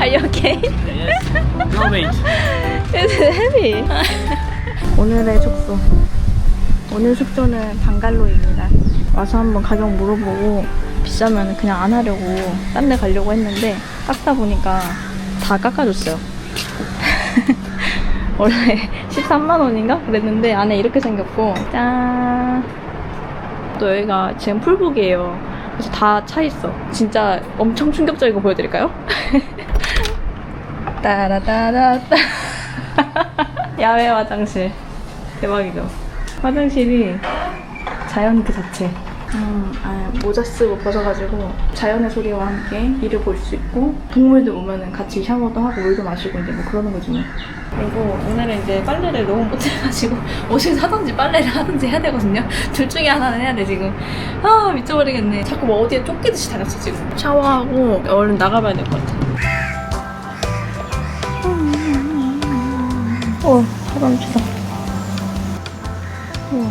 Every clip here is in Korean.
Are you okay? Yes. No wait. It's heavy. 오늘의 숙소. 오늘 숙소는 방갈로입니다. 와서 한번 가격 물어보고 비싸면 그냥 안 하려고 딴 데 가려고 했는데 깎다 보니까 다 깎아줬어요. 원래 13만 원인가 그랬는데 안에 이렇게 생겼고 짠. 또 여기가 지금 풀북이에요. 그래서 다 차 있어. 진짜 엄청 충격적인 거 보여드릴까요? 따라따라따. 야외 화장실. 대박이죠? 화장실이 자연 그 자체. 음, 아, 모자 쓰고 벗어가지고 자연의 소리와 함께 이를 볼수 있고 동물들 오면은 같이 샤워도 하고 물도 마시고 이제 뭐 그러는 거지 뭐. 그리고 오늘은 이제 빨래를 너무 못해가지고 옷을 사든지 빨래를 하든지 해야 되거든요. 둘 중에 하나는 해야 돼 지금. 아 미쳐버리겠네. 자꾸 뭐 어디에 쫓기듯이 다녔어 지금. 샤워하고 얼른 나가봐야 될 것 같아. 어, 사람치다. 우와.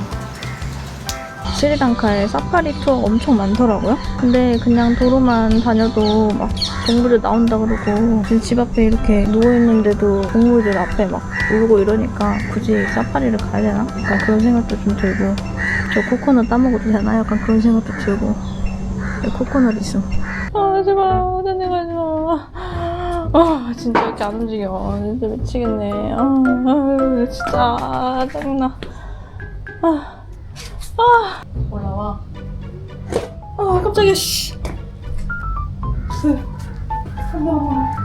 스리랑카에 사파리 투어 엄청 많더라고요. 근데 그냥 도로만 다녀도 막 동물들 나온다 그러고 집 앞에 이렇게 누워있는데도 동물들 앞에 막 울고 이러니까 굳이 사파리를 가야 되나? 약간 그런 생각도 좀 들고 저 코코넛 따먹어도 되나? 약간 그런 생각도 들고 여기 코코넛 있어. 아 제발 데 가지 마. 아 진짜 이렇게 안 움직여. 진짜 미치겠네. 아, 아 진짜 짜증나. 아. 아 올라와. 아 깜짝이야 씨. 무슨 어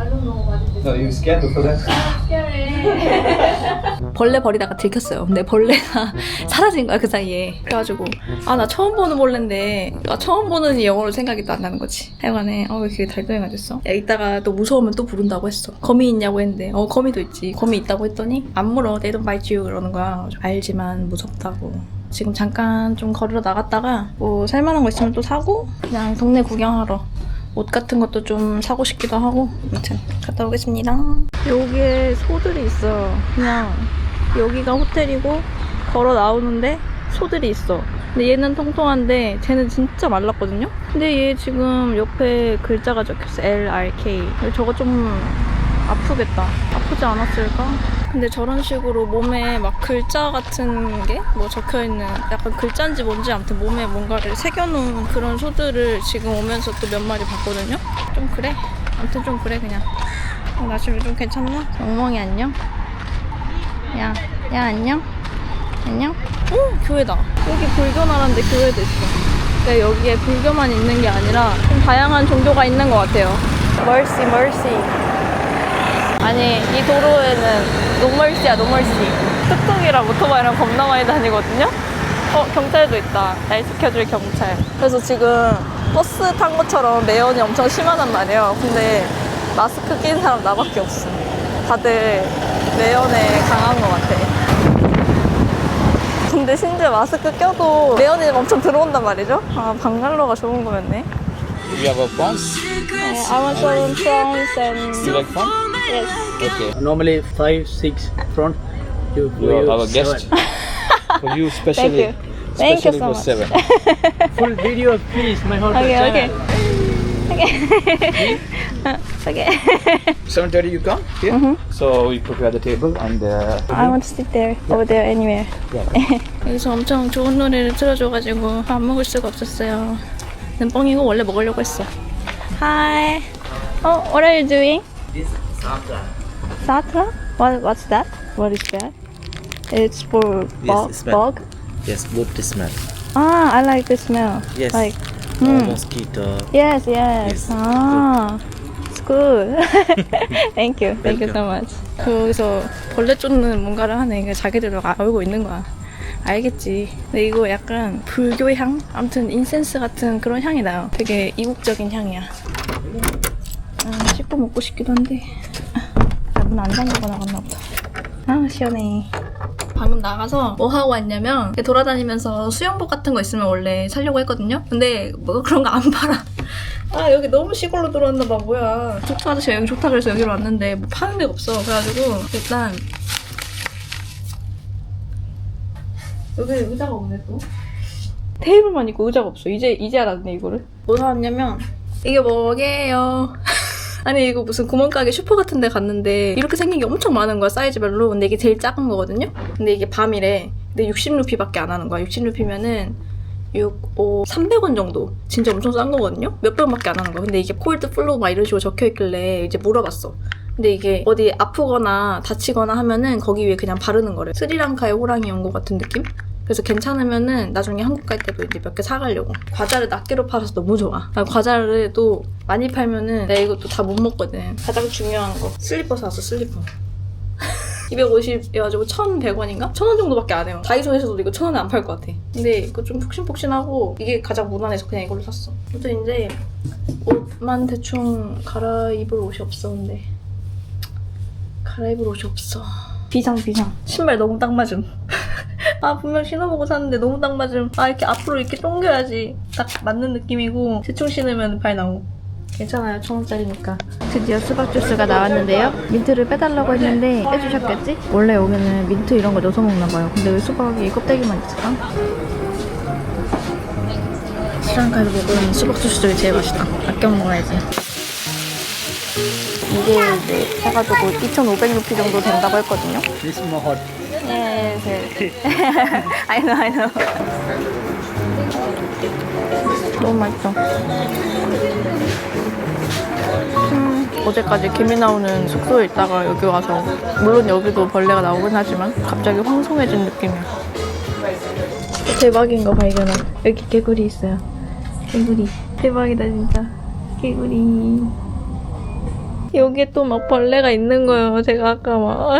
머. Mocha, when the mocha. Spider. No, you scared before that? 벌레 버리다가 들켰어요. 근데 벌레가 사라진 거야 그 사이에. 그래가지고 아 나 처음 보는 벌레인데 아, 처음 보는 이 영어로 생각이 또 안 나는 거지. 하여간에 어왜 이렇게 달동이가 됐어? 야, 이따가 또 무서우면 또 부른다고 했어. 거미 있냐고 했는데 어 거미도 있지. 거미 있다고 했더니 안 물어. They don't bite you 그러는 거야. 알지만 무섭다고. 지금 잠깐 좀 거리로 나갔다가 뭐 살만한 거 있으면 또 사고 그냥 동네 구경하러 옷 같은 것도 좀 사고 싶기도 하고 아무튼 갔다 오겠습니다. 여기에 소들이 있어 그냥 여기가 호텔이고 걸어 나오는데 소들이 있어. 근데 얘는 통통한데 쟤는 진짜 말랐거든요? 근데 얘 지금 옆에 글자가 적혀있어. LRK 저거 좀 아프겠다. 아프지 않았을까? 근데 저런 식으로 몸에 막 글자 같은 게 뭐 적혀있는 약간 글자인지 뭔지 아무튼 몸에 뭔가를 새겨놓은 그런 소들을 지금 오면서 또 몇 마리 봤거든요? 좀 그래. 아무튼 좀 그래 그냥. 어, 나 지금 좀 괜찮나? 엉망이 안녕? 야, 야 안녕? 안녕? 오, 교회다. 여기 불교 나라인데 교회도 있어. 그러니까 여기에 불교만 있는 게 아니라 좀 다양한 종교가 있는 것 같아요. 멀시, 멀시. 아니 이 도로에는 노멀시야 노멀시 뚝뚝이랑 오토바이랑 겁나 많이 다니거든요? 어 경찰도 있다. 날 지켜줄 경찰. 그래서 지금 버스 탄 것처럼 매연이 엄청 심하단 말이에요. 근데 마스크 낀 사람 나밖에 없어. 다들 매연에 강한 것 같아. 근데 심지어 마스크 껴도 매연이 엄청 들어온단 말이죠? 아 방갈로가 좋은 거였네. You have a prawns? I want some prawns and You like prawns? Yes Okay. Normally five, six front. You, You are our guest. For you specially. Thank you specially so for much. seven. Full video, please. My hotel Okay, channel. okay. Okay. Seven thirty, you come here. Mm-hmm. So we prepare the table and. Uh, I want to sit there, over there, anywhere. Yeah. 여기서 엄청 좋은 노래를 틀어줘가지고 밥 먹을 수가 없었어요. 는 뻥이고 원래 먹으려고 했어. Hi. Oh, what are you doing? This Satra. Satra? What, what's that? What is that? It's for bug. Yes, bug. Yes, to smell. Ah, I like the smell. Yes. Like, mm. mosquito. yes, yes. Yes, Ah, it's good. Thank you. Thank you so much. 거기서 벌레 쫓는 뭔가를 하네. 그러니까 자기들도 알고 있는 거야. 알겠지. 근데 이거 약간 불교 향? 아무튼 인센스 같은 그런 향이 나요. 되게 이국적인 향이야. 아, 씹고 먹고 싶기도 한데. 아, 문안 잠그고 나갔나 보다. 아, 시원해. 방금 나가서 뭐 하고 왔냐면 돌아다니면서 수영복 같은 거 있으면 원래 사려고 했거든요. 근데 뭐 그런 거 안 팔아. 아 여기 너무 시골로 들어왔나 봐 뭐야. 족구 아저씨가 여기 좋다 그래서 여기로 왔는데 뭐 파는 데가 없어. 그래가지고 일단 여기 의자가 없네 또. 테이블만 있고 의자가 없어. 이제 이제 알았네 이거를. 뭐 사왔냐면 이게 뭐게요? 아니 이거 무슨 구멍가게 슈퍼 같은 데 갔는데 이렇게 생긴 게 엄청 많은 거야 사이즈별로. 근데 이게 제일 작은 거거든요? 근데 이게 밤이래. 근데 60루피밖에 안 하는 거야. 60루피면은 6, 5, 300원 정도. 진짜 엄청 싼 거거든요? 몇 병밖에 안 하는 거야. 근데 이게 콜드 플로우 막 이런 식으로 적혀있길래 이제 물어봤어. 근데 이게 어디 아프거나 다치거나 하면은 거기 위에 그냥 바르는 거래. 스리랑카의 호랑이 온 것 같은 느낌? 그래서 괜찮으면은 나중에 한국 갈 때도 이제 몇 개 사가려고. 과자를 낮게로 팔아서 너무 좋아. 나 과자를 또 많이 팔면은 내가 이것도 다 못 먹거든. 가장 중요한 거. 슬리퍼 사왔어, 슬리퍼. 250이어가지고 1,100원인가? 1,000원 정도밖에 안 해요. 다이소에서도 이거 1,000원에 안 팔 것 같아. 근데 이거 좀 푹신푹신하고 이게 가장 무난해서 그냥 이걸로 샀어. 아무튼 이제 옷만 대충 갈아입을 옷이 없어, 근데. 갈아입을 옷이 없어. 비상, 비상. 신발 너무 딱 맞음. 아 분명 신어보고 샀는데 너무 딱 맞음 아 이렇게 앞으로 이렇게 당겨야지 딱 맞는 느낌이고 대충 신으면 발 나오고 괜찮아요 천 원짜리니까 드디어 수박 주스가 나왔는데요 민트를 빼달라고 했는데 빼주셨겠지? 원래 여기는 민트 이런 거 넣어서 먹나 봐요 근데 왜 수박이 껍데기만 있을까? 스리랑카에서 먹은 수박 주스 중에 제일 맛있다 아껴 먹어야지 이게 이제 사가지고 2,500루피 정도 된다고 했거든요 This is more hot. Yes, yes. I know, I know. 너무 맛있어. 음, 어제까지 개미 나오는 숙소에 있다가 여기 와서 물론 여기도 벌레가 나오긴 하지만 갑자기 황송해진 느낌이야. 대박인 거 발견한. 여기 개구리 있어요. 개구리. 대박이다 진짜. 개구리. 여기에 또 막 벌레가 있는 거예요. 제가 아까 막, 아,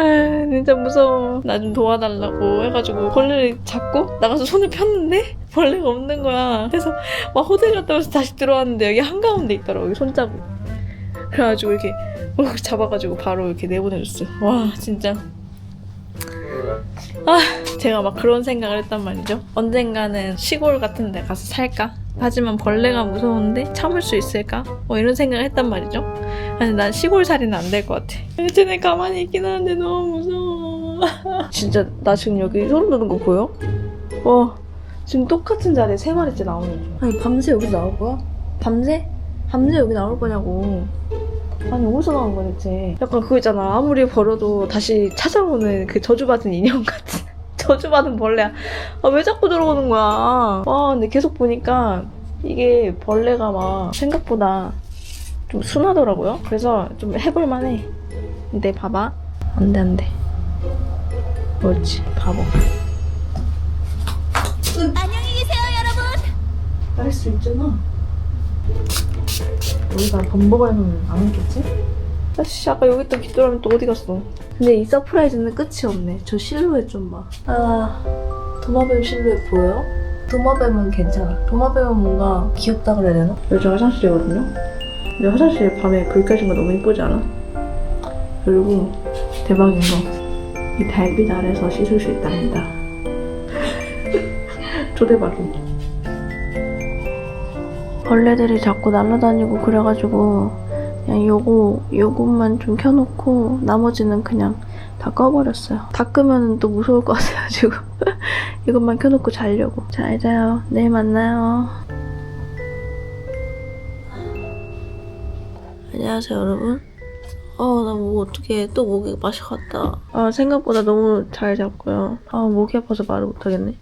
진짜 무서워. 나 좀 도와달라고 해가지고 벌레를 잡고 나가서 손을 폈는데 벌레가 없는 거야. 그래서 막 호텔 갔다 와서 다시 들어왔는데 여기 한가운데 있더라고. 여기 손자국. 그래가지고 이렇게 막 잡아가지고 바로 이렇게 내보내줬어. 와, 진짜. 아, 제가 막 그런 생각을 했단 말이죠. 언젠가는 시골 같은 데 가서 살까? 하지만 벌레가 무서운데 참을 수 있을까? 뭐 이런 생각을 했단 말이죠. 아니 난 시골 살이는 안 될 것 같아. 쟤네 가만히 있긴 하는데 너무 무서워. 진짜 나 지금 여기 소름 돋는 거 보여? 와 지금 똑같은 자리에 세 마리째 나오는 중. 아니 밤새 여기서 나올 거야? 밤새? 밤새 여기 나올 거냐고. 아니 어디서 나온 거야 대체? 약간 그거 있잖아. 아무리 벌어도 다시 찾아오는 그 저주받은 인형 같은. 저주받은 벌레야. 아 왜 자꾸 들어오는 거야? 와 근데 계속 보니까 이게 벌레가 막 생각보다 좀 순하더라고요. 그래서 좀 해볼만 해. 근데 봐봐. 안 돼, 안 돼. 그렇지, 바보. 안녕히 계세요, 여러분. 할 수 있잖아. 여기다 범벅하면 안 오겠지? 아씨, 아까 여기 있던 깃돌아면 또 어디 갔어? 근데 이 서프라이즈는 끝이 없네. 저 실루엣 좀 봐. 아, 도마뱀 실루엣 보여요? 도마뱀은 괜찮아. 도마뱀은 뭔가 귀엽다 그래야 되나? 여기 저 화장실이거든요? 근데 화장실 밤에 불 켜진 거 너무 이쁘지 않아? 그리고 대박인 거. 이 달빛 아래서 씻을 수 있답니다. 초대박이. 벌레들이 자꾸 날아다니고 그래가지고 그냥 요거 요것만 좀 켜놓고 나머지는 그냥 다 꺼버렸어요. 다 끄면 또 무서울 것 같아가지고 이것만 켜놓고 자려고. 잘 자요. 내일 만나요. 안녕하세요 여러분. 어, 나 뭐 어떻게 또 목이 맛이 갔다. 아, 생각보다 너무 잘 잤고요. 아, 목이 아파서 말을 못하겠네.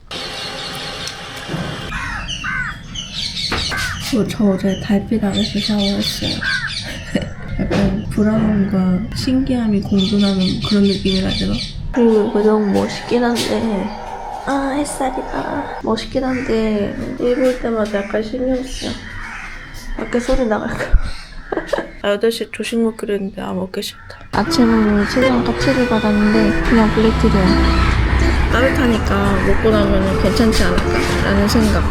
어, 저 어제 달빛 아래서 샤워했어요. 약간 불안함과 신기함이 공존하는 그런 느낌이라잖아. 그리고 이거 멋있긴 한데, 아, 햇살이다. 멋있긴 한데, 일볼 때마다 약간 신경 쓰여. 밖에 소리 나갈까? 아, 8시에 조식 먹기로 했는데, 아, 먹기 싫다. 아침으로 치즈랑 까치를 받았는데, 그냥 블랙티리야. 따뜻하니까 먹고 나면 괜찮지 않을까라는 생각.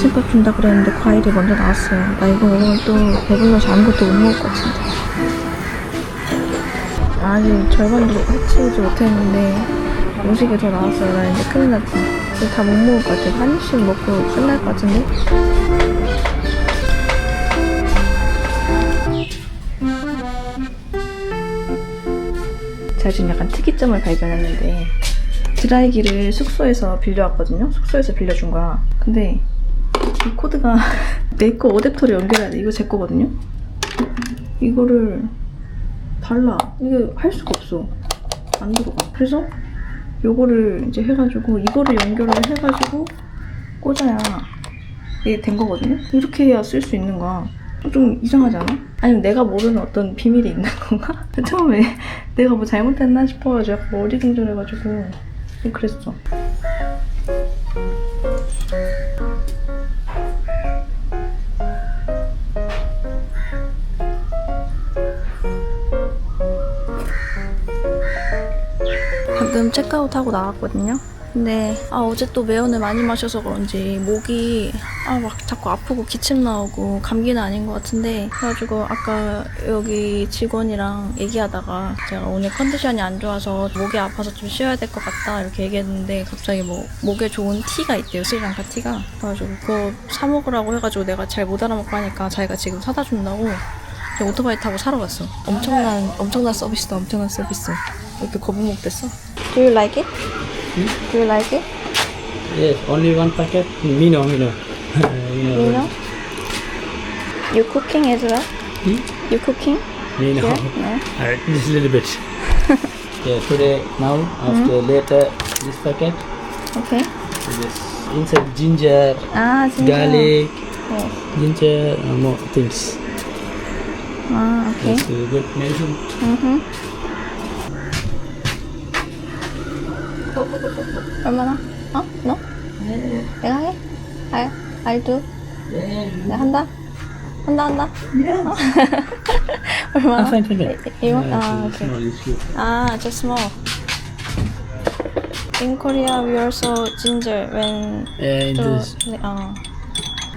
아침밥 준다 그랬는데 과일이 먼저 나왔어요. 나 이거 오늘 또 배불러서 아무것도 못 먹을 것 같은데. 아직 절반도 해치우지 못했는데 음식이 더 나왔어요. 나 이제 큰일 났지. 이제 다 못 먹을 것 같아. 한 입씩 먹고 끝날 것 같은데. 제가 지금 약간 특이점을 발견했는데 드라이기를 숙소에서 빌려왔거든요. 숙소에서 빌려준 거야. 근데 이 코드가 내 거 어댑터를 연결해야 돼. 이거 제 거거든요. 이거를 달라. 이게 할 수가 없어. 안 들어가. 그래서 요거를 이제 해가지고 이거를 연결을 해가지고 꽂아야 이게 된 거거든요. 이렇게 해야 쓸 수 있는 거야. 좀 이상하지 않아? 아니면 내가 모르는 어떤 비밀이 있는 건가? 처음에 내가 뭐 잘못했나 싶어가지고 약간 어리둥절해가지고 그랬어. 방금 체크아웃하고 나왔거든요. 근데 아 어제 또 매운을 많이 마셔서 그런지 목이 아 막 자꾸 아프고 기침 나오고 감기는 아닌 것 같은데 그래가지고 아까 여기 직원이랑 얘기하다가 제가 오늘 컨디션이 안 좋아서 목이 아파서 좀 쉬어야 될 것 같다 이렇게 얘기했는데 갑자기 뭐 목에 좋은 티가 있대요 스리랑카 티가. 그래가지고 그거 사 먹으라고 해가지고 내가 잘 못 알아먹고 하니까 자기가 지금 사다 준다고 오토바이 타고 사러 갔어. 엄청난 엄청난 서비스다 엄청난 서비스. 왜 이렇게 거북목 됐어? Do you like it? Do you like it? Yes, only one packet. Me no, me no. you know. You know? You cooking as well? Hmm? You cooking? Me no. Yeah? No? Uh, just a little bit. yeah, today, now, after later, this packet. Okay. This inside ginger, 아 진짜. garlic, 네. ginger, uh, more things. 아 오케이. That's uh, good medicine. 음. 얼마나? 어? 너? 내가 해? 알, 알도? 내가 한다? 한다 한다? 어? 얼마나? fine, fine, fine. 이거? Yeah, 아 it's 오케이. small, it's good. 아, just small. In Korea, we also ginger when Yeah, in to. this, 어,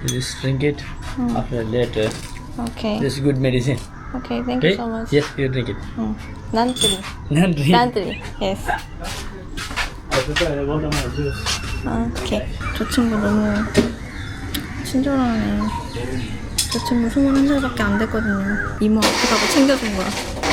just drink it. After later, okay. this is good medicine. Okay, thank you Okay? so much. Yes, you drink it. 응. 난뜨리. Not drink. 난뜨리. Yes. 아, 오케이. 저 친구 너무 친절하네. 저 친구 21살밖에 안 됐거든요. 이모 아프다고 챙겨준 거야.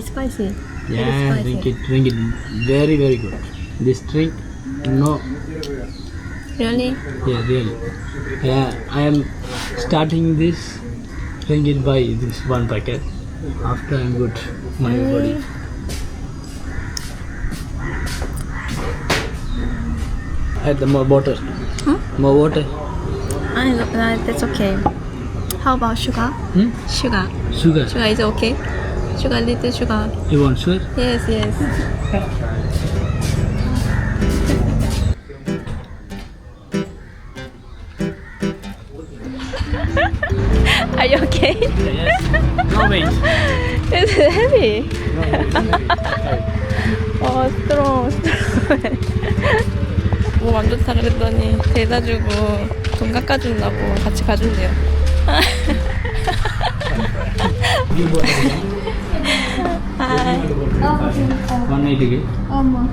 Spicy, spicy. Yeah, spicy. drink it, drink it. Very, very good. This drink, no, Really? yeah, really. Yeah, I am starting this. Drink it by this one packet. After I'm good, my body. Add the more water. Huh? More water. I no, that's okay. How about sugar? Hmm? Sugar. Sugar. Sugar is okay. Sugar, little sugar. You want sugar? Yes, yes. Are you okay? Yes. No wait. It's heavy. No, 어, 스트롱, 스트롱. 뭐안 좋다 그랬더니 대다 주고 돈 깎아준다고 같이 가준대요. One நைட்டுக்கு ஆமாம்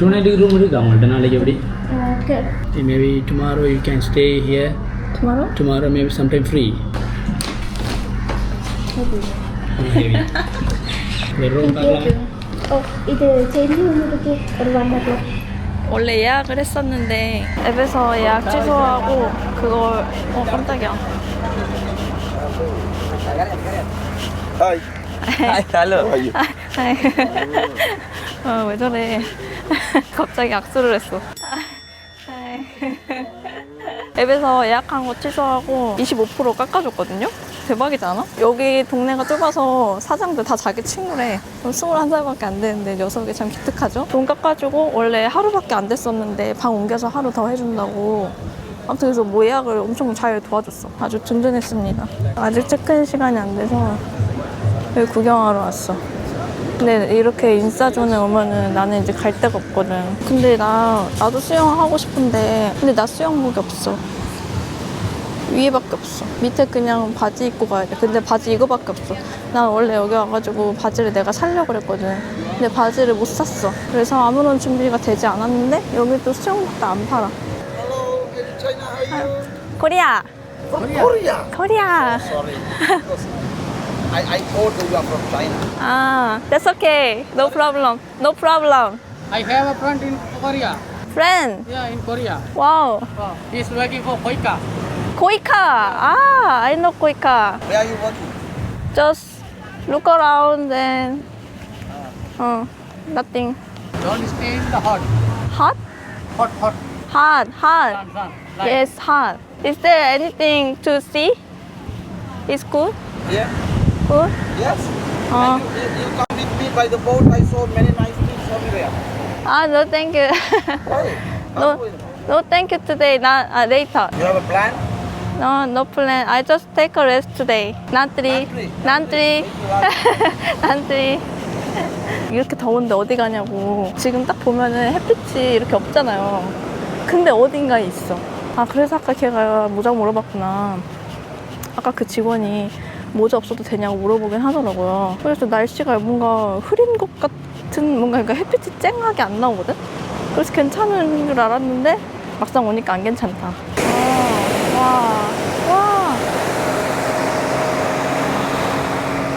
two நைட்டுக்கு room இருக்கா உங்கள்கிட்ட நாளைக்கு எப்படி okay maybe tomorrow you can stay here tomorrow tomorrow maybe sometime free 원래 예약을 했었는데 앱에서 예약 취소하고 그걸 어 깜짝이야 Hi. Hi, hello. How are you? 아, 왜 저래. 갑자기 악수를 했어. 앱에서 예약한 거 취소하고 25% 깎아줬거든요? 대박이지 않아? 여기 동네가 좁아서 사장들 다 자기 친구래. 21살밖에 안 되는데 녀석이 참 기특하죠? 돈 깎아주고 원래 하루밖에 안 됐었는데 방 옮겨서 하루 더 해준다고. 아무튼 그래서 뭐 예약을 엄청 잘 도와줬어. 아주 든든했습니다. 아직 체크인 시간이 안 돼서 여기 구경하러 왔어. 근데 이렇게 인싸존에 오면은 나는 이제 갈 데가 없거든. 근데 나, 나도 수영 하고 싶은데, 근데 나 수영복이 없어. 위에밖에 없어. 밑에 그냥 바지 입고 가야 돼. 근데 바지 이거밖에 없어. 난 원래 여기 와가지고 바지를 내가 살려고 그랬거든. 근데 바지를 못 샀어. 그래서 아무런 준비가 되지 않았는데 여기 또 수영복도 안 팔아. Hello, China, how are you? 코리아! From Korea. 코리아! Sorry. I, I thought you are from China. Ah, that's okay. No problem. No problem. I have a friend in Korea. Friend. Yeah, in Korea. Wow. Oh, he's working for Koika. Koika. Ah, I know Koika. Where are you working? Just look around and uh, nothing. Don't stay in the hot. Hot? Hot, hot. Hot, hot. Sun, sun. Like, Yes, hot. Is there anything to see? It's good? Yeah. Good? Yes. Uh, You, you come with me by the boat. I saw many nice things everywhere. ah, no, thank you. Why? no, no, thank you today. Not uh, later. You have a plan? No, no plan. I just take a rest today. 난트리. 난트리. 난트리. 이렇게 더운데 어디 가냐고. 지금 딱 보면은 햇빛이 이렇게 없잖아요. 근데 어딘가에 있어. 아, 그래서 아까 걔가 모자 물어봤구나. 아까 그 직원이 모자 없어도 되냐고 물어보긴 하더라고요. 그래서 날씨가 뭔가 흐린 것 같은 뭔가 그러니까 햇빛이 쨍하게 안 나오거든? 그래서 괜찮은 줄 알았는데 막상 오니까 안 괜찮다. 와, 와,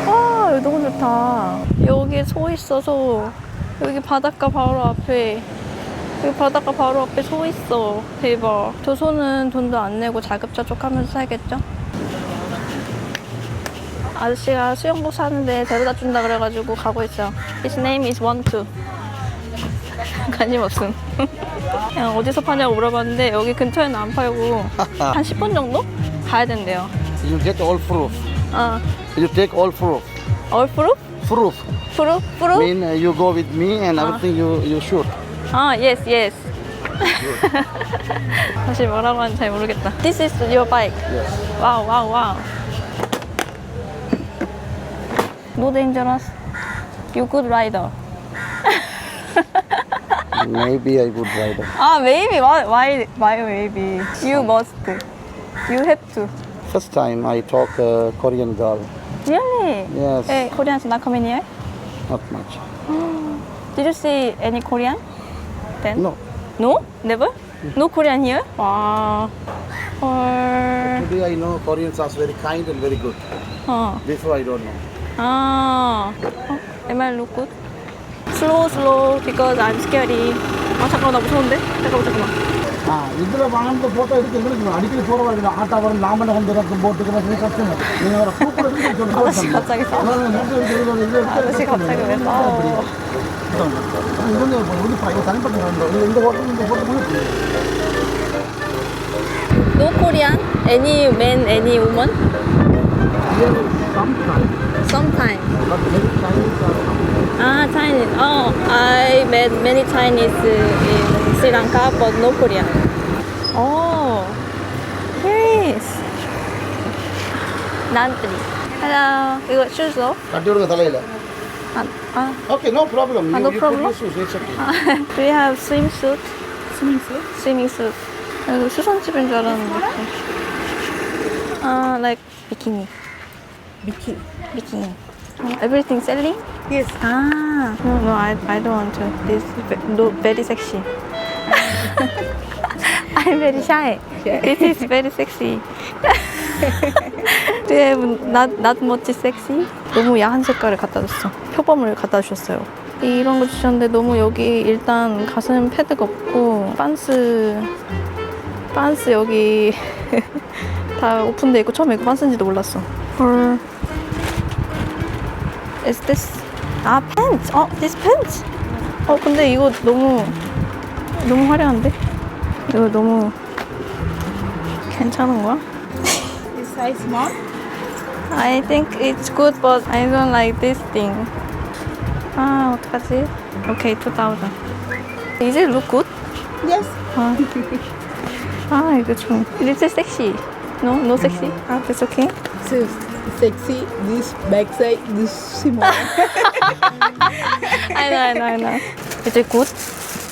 와. 와, 여기 너무 좋다. 여기 소 있어서 여기 바닷가 바로 앞에 여기 바닷가 바로 앞에 소 있어. 대박. 저 소는 돈도 안 내고 자급자족 하면서 살겠죠? 아저씨가 수영복 사는데 데려다 준다 그래가지고 가고 있어. His name is One Two. 관심 없음. 그냥 어디서 파냐고 물어봤는데 여기 근처에는 안 팔고 한 10분 정도 가야 된대요. You get all proof. 어, You take all proof. 얼 프룹? Proof. 프룹? 프룹? Mean uh, you go with me and everything you, you shoot. 아, yes, yes. 다시 뭐라고 하는지 잘 모르겠다. This is your bike. Yes. 와우, 와우, 와우. No dangerous. You good rider. Maybe I would ride. Ah, maybe. Why, why, why maybe? You must. You have to. First time I talk uh, Korean girl. Really? Yes. Hey, Koreans not coming here? Not much. Did you see any Korean? Then? No. No? Never? No Korean here? Wow. Or... Today I know Koreans are very kind and very good. 어. Before I don't know. 아. 어? Am I look good? Slow, slow, because I'm scary. 아, 잠깐만, 나 무서운데? 잠깐만, 잠깐만. இதுல வாழ்ந்த போட்டோ எடுத்து எங்களுக்கு அடிக்கடி போற வழி ஆட்டா வரும் நாம வந்து இருக்கும் போட்டுக்கு வந்து கஷ்டம் நீங்க வர கூப்பிடுறது 아저씨 갑자기 싸워. 아저씨 갑자기 왜 싸워? இவங்க உடுப்பா இவங்க தனிப்பட்ட இந்த போட்டோ இந்த photo No Korean? Any man, any woman? Sometime. Ah, Chinese. Oh, I met many Chinese in Sri Lanka, but no Korean. Oh, here is. Nantri. Hello. 이거 shoes off? கட்டி விடுங்க தலையில 아, 아. Okay, no problem. Ah, You- no you problem? put your shoes, it's okay. Do you have swimsuit? Swimming suit? Swimming suit. 이거 수선집인 줄 알았는데. 아, like bikini. Bikini. Bikini. Uh, everything selling? Yes. Ah, no, no, I, I don't want to. This no, very sexy. I'm very shy. This is very sexy. Do you have not, not much sexy? 너무 야한 색깔을 갖다 줬어. 표범을 갖다 주셨어요. 이런 거 주셨는데 너무 여기 일단 가슴 패드가 없고 반스 반스 여기 다 오픈돼 있고 처음에 이거 반스인지도 몰랐어. 헐. Is this? 아 팬츠. 어, this 팬츠. 어 근데 이거 너무 너무 화려한데? 이거 너무 괜찮은 거야? This size small? I think it's good, but I don't like this thing. 아, 어떡하지? Okay, 2000. Is it look good? Yes. 아, 아 이거 좀 little sexy. No, no sexy. 아, it's okay. So sexy. This backside. This small. I know, I know, I know. Is it good?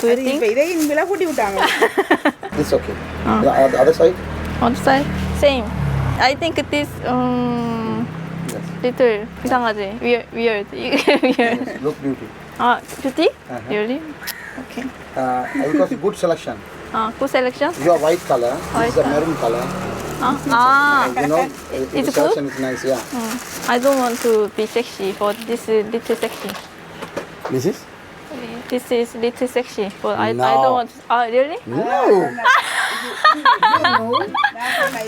Do you think? இப்ப இதை இனிமேல கூட்டி விட்டாங்க It's okay. The, uh, the other side? Other side? same. I think this um little 이상하지. Weird, weird. 이게 weird. Look beauty. 아, beauty? Uh-huh. Really? Okay. Uh, because good selection. 아, good selection. Your white color, White this is a color. maroon color. 아, 아. You ah. know, the It's selection is nice. Yeah. Hmm. I don't want to be sexy, for this is little sexy. This is? This is little sexy, but I, I don't want. Ah, really? No. Ah.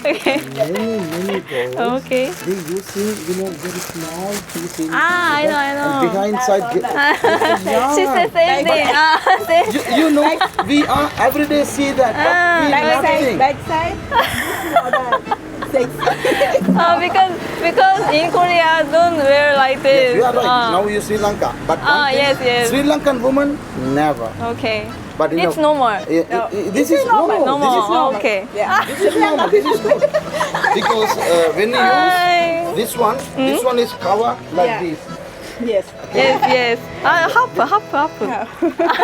Okay. many, many girls. Okay. They using, you know, very small piece in Ah, I know, I and know. behind side. yeah. She said same thing. Ah, same. you, you know, we are every day see that, but Ah, we not think. Backside. Uh, because because in Korea don't wear like Yes, this. you are right. Ah, now you Sri Lanka, but one Ah, thing, yes, yes. Sri Lankan woman never. okay. But you It's know, normal. eh, eh, eh, this is normal. Normal. This is normal. Okay. This is normal. This is good. because uh, when you use Hi. this one, this one is cover like this. Yes. Yes, yes. Ah, half, half, half.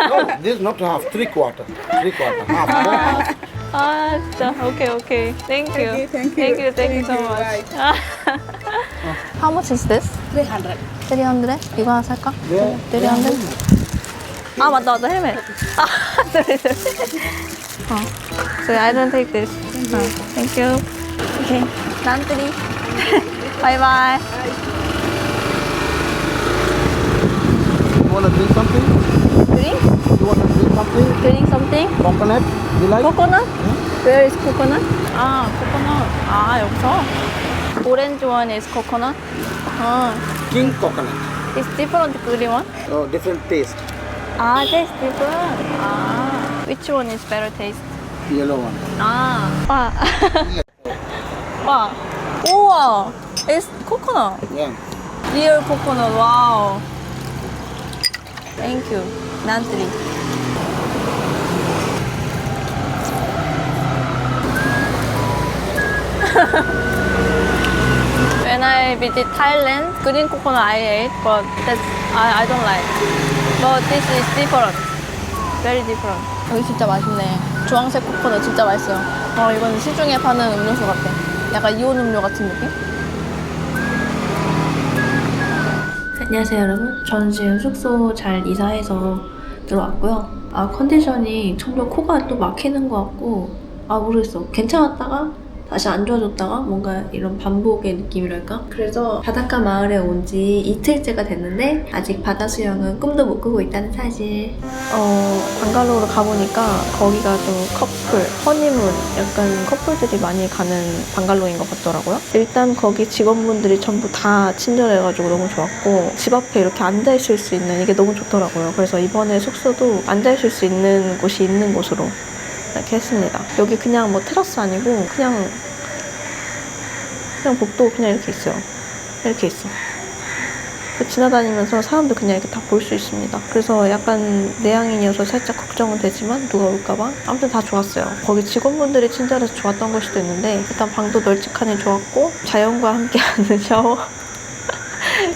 No, this is not half, three quarter, three quarter, half. 아, 진짜. Okay, okay. Thank you. Thank you, thank Thank you. you, thank you so Thank you, much. How much is this? 300. 300? 이거 하나 살까? Yeah. 300? 아, 맞다, 맞다. 헬멧. 아, sorry, sorry. 어. So I don't take this. 어, thank you. Okay. 난뜨리. bye bye. You wanna drink something? Drink? You wanna drink something? Drink something? Coconut? You like? 코코넛? Where is coconut? 아, 코코넛. 아, 여기서? Orange one is coconut. 아, King coconut. it's different green one? Oh, different taste. 아, taste different. 아, which one is better taste? Yellow one. 아, 와. 와. 우와. It's coconut. Yeah. Real coconut. 와우. Thank you. 난트리. when I visit Thailand, green coconut I ate, but that's I, I don't like. But this is different. Very different. 여기 진짜 맛있네. 주황색 코코넛 진짜 맛있어요. 어, 이건 시중에 파는 음료수 같아. 약간 이온 음료 같은 느낌? 안녕하세요 여러분 저는 지금 숙소 잘 이사해서 들어왔고요 아 컨디션이 점점 코가 또 막히는 것 같고 아 모르겠어 괜찮았다가 다시 안 좋아졌다가 뭔가 이런 반복의 느낌이랄까? 그래서 바닷가 마을에 온 지 이틀째가 됐는데 아직 바다 수영은 꿈도 못 꾸고 있다는 사실. 어 방갈로우로 가보니까 거기가 좀 커플 허니문 약간 커플들이 많이 가는 방갈로인 것 같더라고요. 일단 거기 직원분들이 전부 다 친절해가지고 너무 좋았고 집 앞에 이렇게 앉아있을 수 있는 이게 너무 좋더라고요. 그래서 이번에 숙소도 앉아있을 수 있는 곳이 있는 곳으로 이렇게 했습니다 여기 그냥 뭐 테라스 아니고 그냥 그냥 복도 그냥 이렇게 있어요 이렇게 있어 그 지나다니면서 사람들 그냥 이렇게 다 볼 수 있습니다. 그래서 약간 내향인이어서 살짝 걱정은 되지만 누가 올까봐 아무튼 다 좋았어요. 거기 직원분들이 친절해서 좋았던 걸 수도 있는데 일단 방도 널찍하니 좋았고 자연과 함께하는 샤워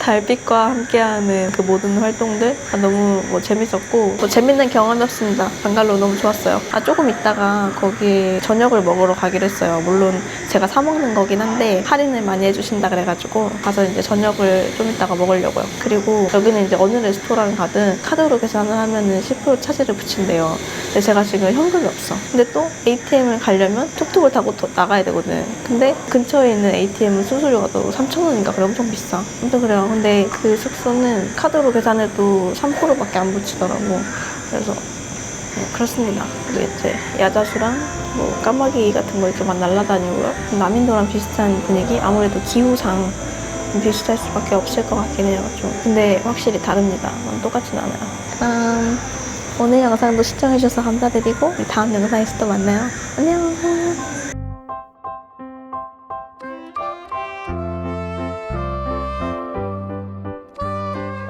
달빛과 함께하는 그 모든 활동들 아, 너무 뭐 재밌었고 뭐 재밌는 경험이었습니다. 방갈로 너무 좋았어요. 아 조금 있다가 거기 저녁을 먹으러 가기로 했어요. 물론 제가 사 먹는 거긴 한데 할인을 많이 해주신다 그래가지고 가서 이제 저녁을 좀 이따가 먹으려고요. 그리고 여기는 이제 어느 레스토랑 가든 카드로 계산을 하면은 10% 차지를 붙인대요. 근데 제가 지금 현금이 없어. 근데 또 ATM을 가려면 툭툭을 타고 더 나가야 되거든. 근데 근처에 있는 ATM은 수수료가 또 3,000원인가 그래 엄청 비싸. 아무튼 그래요. 근데 그 숙소는 카드로 계산해도 3%밖에 안 붙이더라고. 그래서 네, 그렇습니다. 그리고 이제 야자수랑 뭐 까마귀 같은 거 이렇게 막 날아다니고요. 남인도랑 비슷한 분위기? 아무래도 기후상 좀 비슷할 수밖에 없을 것 같긴 해요. 좀. 근데 확실히 다릅니다. 음, 똑같진 않아요. 그럼 오늘 영상도 시청해주셔서 감사드리고 다음 영상에서 또 만나요. 안녕.